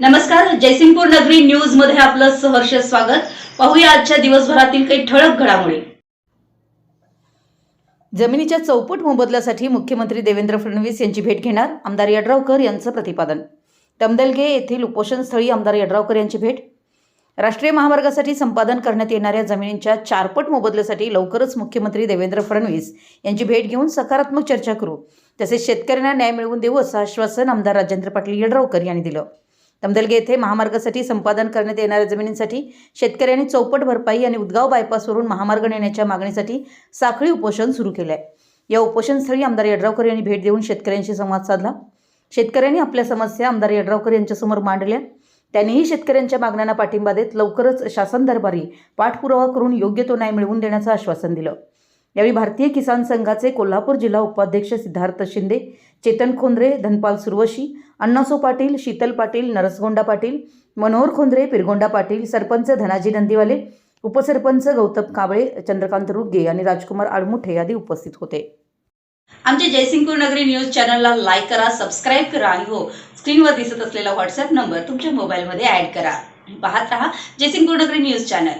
नमस्कार जयसिंगपूर नगरी न्यूजमध्ये आपलं सहर्ष स्वागत. पाहूया आजच्या दिवसभरातील काही ठळक घडामोडी. जमिनीच्या चौपट मोबदल्यासाठी मुख्यमंत्री देवेंद्र फडणवीस यांची भेट घेणार आमदार यड्रावकर यांचं प्रतिपादन. टमदलगे येथील उपोषणस्थळी आमदार यड्रावकर यांची भेट. राष्ट्रीय महामार्गासाठी संपादन करण्यात येणाऱ्या जमिनींच्या चारपट मोबदल्यासाठी लवकरच मुख्यमंत्री देवेंद्र फडणवीस यांची भेट घेऊन सकारात्मक चर्चा करू. तसेच शेतकऱ्यांना न्याय मिळवून देऊ असं आश्वासन आमदार राजेंद्र पाटील यड्रावकर यांनी दिलं. तमदलगे येथे महामार्गासाठी संपादन करण्यात येणाऱ्या जमिनींसाठी शेतकऱ्यांनी चौपट भरपाई आणि उदगाव बायपासवरून महामार्ग नेण्याच्या मागणीसाठी साखळी उपोषण सुरू केलं आहे या उपोषणस्थळी आमदार यड्रावकर यांनी भेट देऊन शेतकऱ्यांशी संवाद साधला. शेतकऱ्यांनी आपल्या समस्या आमदार यड्रावकर यांच्यासमोर मांडल्या. त्यांनीही शेतकऱ्यांच्या मागण्यांना पाठिंबा देत लवकरच शासन दरबारी पाठपुरावा करून योग्य तो न्याय मिळवून देण्याचं आश्वासन दिलं. यावेळी भारतीय किसान संघाचे कोल्हापूर जिल्हा उपाध्यक्ष सिद्धार्थ शिंदे चेतन खोंद्रे धनपाल सुरवशी अण्णासो पाटील शीतल पाटील नरसगोंडा पाटील मनोहर खोंद्रे पिरगोंडा पाटील सरपंच धनाजी नंदीवाले उपसरपंच गौतम काबळे चंद्रकांत रुगे आणि राजकुमार आडमुठे आदी उपस्थित होते. आमच्या जयसिंगपूर नगरी न्यूज चॅनलला लाईक करा सबस्क्राईब करा आणि हो स्क्रीनवर दिसत असलेला व्हॉट्सअप नंबर तुमच्या मोबाईलमध्ये ऍड करा. पाहत रहा जयसिंगपूर नगरी न्यूज चॅनल.